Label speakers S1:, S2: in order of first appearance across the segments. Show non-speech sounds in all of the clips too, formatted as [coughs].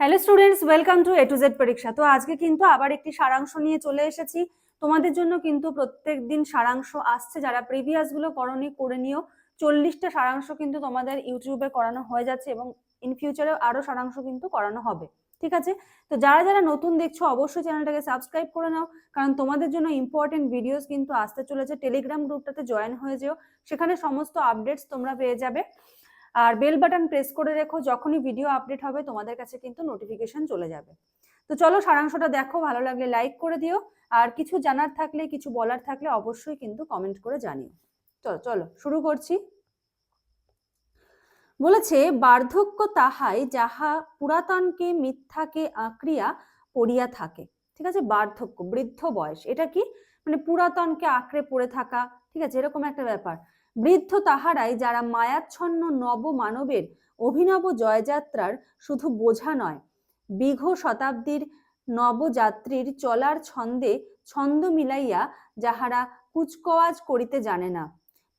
S1: Hello students welcome to A to Z পরীক্ষা তো আজকে কিন্তু আবার একটি সারাংশ নিয়ে চলে এসেছি। তোমাদের জন্য কিন্তু প্রত্যেক দিন সারাংশ আসছে। যারা প্রিভিয়াসগুলো করনি, করে নিও। চল্লিশটা সারাংশ কিন্তু তোমাদের ইউটিউবে করানো হয়ে যাচ্ছে এবং ইন ফিউচারে আরও সারাংশ কিন্তু করানো হবে। ঠিক আছে? তো যারা যারা নতুন দেখছ, অবশ্যই চ্যানেলটাকে সাবস্ক্রাইব করে নাও। কারণ তোমাদের জন্য ইম্পর্টেন্ট ভিডিওস কিন্তু আসতে চলেছে। টেলিগ্রাম গ্রুপটাতে জয়েন হয়ে যেও। সেখানে সমস্ত আপডেটস তোমরা পেয়ে যাবে। আর বেল বাটন প্রেস করে রেখো, যখনই ভিডিও আপডেট হবে, তোমাদের কাছে কিন্তু নোটিফিকেশন চলে যাবে। তো চলো সারাংশটা দেখো, ভালো লাগলে লাইক করে দিও। আর কিছু জানার থাকলে, কিছু বলার থাকলে অবশ্যই কিন্তু কমেন্ট করে জানিও। চলো চলো, শুরু করছি। বলেছে, বার্ধক্য তাহাই যাহা পুরাতনকে মিথ্যাকে আঁকড়িয়া পড়িয়া থাকে। ঠিক আছে? বার্ধক্য, বৃদ্ধ বয়স। এটা কি? মানে পুরাতনকে আঁকড়ে পড়ে থাকা। ঠিক আছে? এরকম একটা ব্যাপার। বৃদ্ধ তাহারাই যারা মায়াচ্ছন্ন নব মানবের অভিনব জয়যাত্রার শুধু বোঝা নয় বিঘ শতাব্দীর নবযাত্রীর চলার ছন্দে ছন্দ মিলাইয়া যাহারা কুচকওয়াজ করিতে জানে না,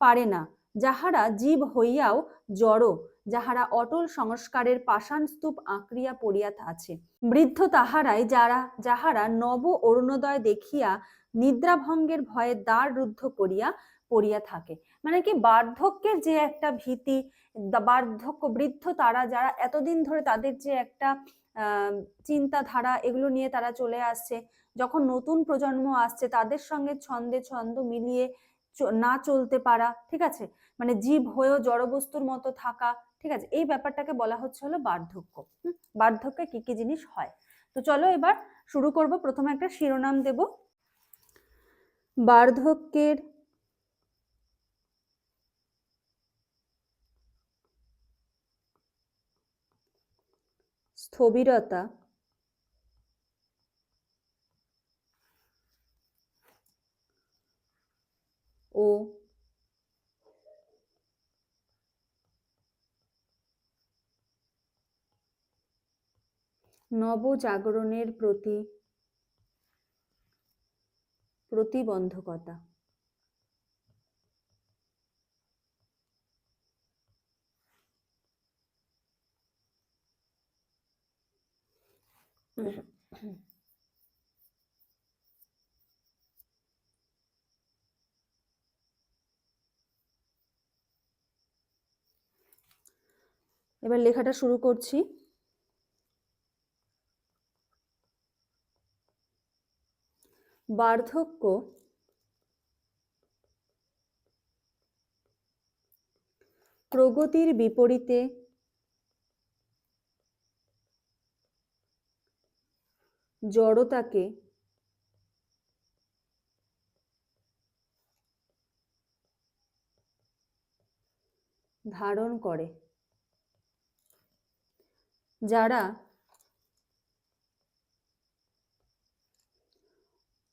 S1: পারে না। যাহারা জীব হইয়াও জড়, যাহারা অটল সংস্কারের পাষাণ স্তূপ আঁকড়িয়া পড়িয়া আছে। বৃদ্ধ তাহারাই যারা, যাহারা নব অরুণোদয় দেখিয়া নিদ্রাভঙ্গের ভয়ে দ্বার রুদ্ধ করিয়া পড়িয়া থাকে। মানে কি বার্ধক্যের যে একটা ভীতি বার্ধক্য বৃদ্ধ তারা, যারা এতদিন ধরে তাদের যে একটা চিন্তাধারা, এগুলো নিয়ে তারা চলে আসছে, যখন নতুন প্রজন্ম আসছে, তাদের সঙ্গে ছন্দে ছন্দ মিলিয়ে না চলতে পারা, ঠিক আছে? মানে জীব হয়েও জড়বস্তুর মতো থাকা, ঠিক আছে? এই ব্যাপারটাকে বলা হচ্ছে হলো বার্ধক্য। বার্ধক্যে কি কি জিনিস হয়? তো চলো এবার শুরু করব। প্রথমে একটা শিরোনাম দেব। বার্ধক্যের স্থবিরতা ও নবজাগরণের প্রতি প্রতিবন্ধকতা। [coughs] এবার লেখাটা শুরু করছি। বার্ধক্য প্রগতির বিপরীতে জড়তাকে ধারণ করে। যারা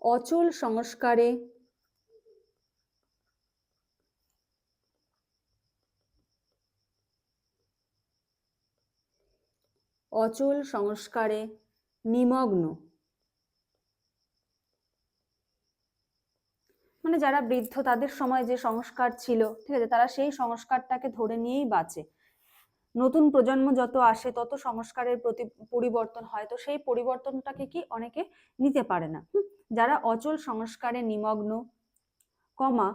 S1: অচল সংস্কারে অচল সংস্কারে নিমগ্ন। মানে যারা বৃদ্ধ, তাদের সময় যে সংস্কার ছিল, ঠিক আছে, তারা সেই সংস্কারটাকে ধরে নিয়েই বাঁচে। নতুন প্রজন্ম যত আসে, তত সংস্কারের প্রতি পরিবর্তন হয়। তো সেই পরিবর্তনটাকে কি অনেকে নিতে পারে না। যারা অচল সংস্কারে নিমগ্ন, কমা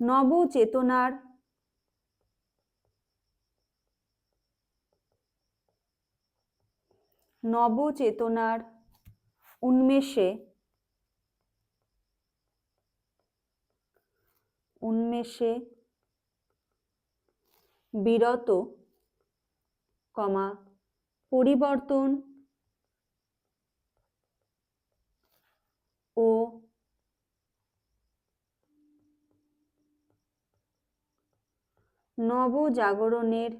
S1: নব চেতনার নব চেতনার উন্মেষে উন্মেষে বিরত কমা পরিবর্তন ও নবজাগরণের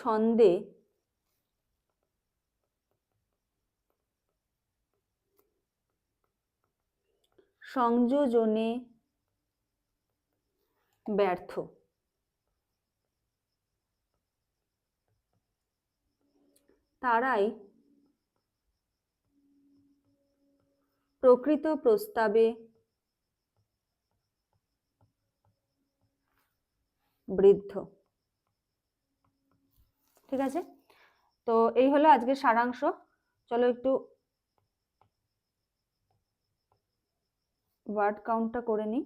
S1: ছন্দে সংযোজনে ব্যর্থ। তারাই প্রকৃত প্রস্তাবে বৃদ্ধ। ঠিক আছে? তো এই হলো আজকের সারাংশ। চলো একটু ওয়ার্ড কাউন্টটা করে নিই।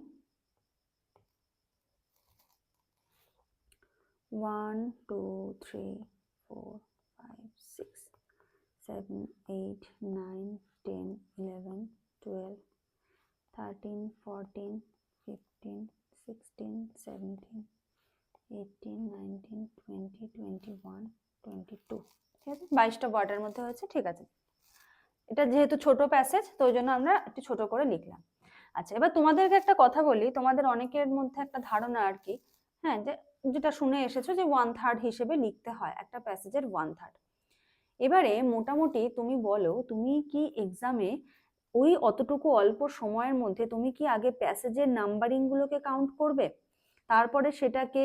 S1: One two three four five six seven eight nine ten eleven twelve thirteen fourteen fifteen sixteen seventeen eighteen nineteen twenty twenty one twenty two ঠিক আছে? বাইশটা ওয়ার্ডের মধ্যে হয়েছে, ঠিক আছে? এটা যেহেতু ছোট প্যাসেজ, তো ওই জন্য আমরা একটু ছোট করে লিখলাম। আচ্ছা এবার তোমাদেরকে একটা কথা বলি। তোমাদের অনেকের মধ্যে একটা ধারণা আর কি হ্যাঁ যে যেটা শুনে এসেছ যে ওয়ান থার্ড হিসেবে লিখতে হয়, একটা প্যাসেজের ওয়ান থার্ড এবারে মোটামুটি তুমি বলো, তুমি কি এক্সামে ওই অতটুকু অল্প সময়ের মধ্যে তুমি কি আগে প্যাসেজের নাম্বারিং গুলোকে কাউন্ট করবে? তারপরে সেটাকে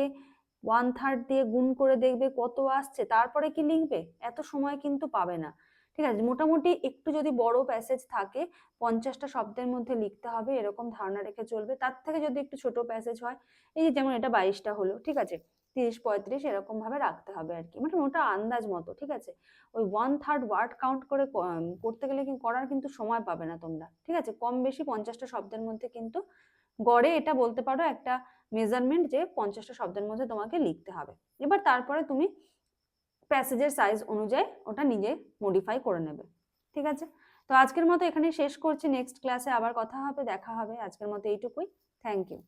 S1: ওয়ান থার্ড দিয়ে গুণ করে দেখবে কত আসছে, তারপরে কি লিখবে? এত সময় কিন্তু পাবে না। ঠিক আছে? মোটামুটি একটু যদি বড় প্যাসেজ থাকে, পঞ্চাশটা শব্দের মধ্যে লিখতে হবে, এরকম ধারণা রেখে চলবে। তার থেকে যদি একটু ছোট প্যাসেজ হয়, এই যে যেমন এটা বাইশটা হলো, ঠিক আছে? তিরিশ, পঁয়ত্রিশ এরকম ভাবে রাখতে হবে আর কি। মানে ওটা আন্দাজ মতো, ঠিক আছে? ওই ওয়ান থার্ড ওয়ার্ড কাউন্ট করে করতে গেলে করার কিন্তু সময় পাবে না তোমরা, ঠিক আছে? কম বেশি পঞ্চাশটা শব্দের মধ্যে কিন্তু গড়ে এটা বলতে পারো একটা মেজারমেন্ট যে পঞ্চাশটা শব্দের মধ্যে তোমাকে লিখতে হবে। এবার তারপরে তুমি প্যাসেজের সাইজ অনুযায়ী ওটা নিজে মডিফাই করে নেবে। ঠিক আছে? তো আজকের মতো এখানে শেষ করছি। নেক্সট ক্লাসে আবার কথা হবে, দেখা হবে। আজকের মতো এইটুকুই। Thank you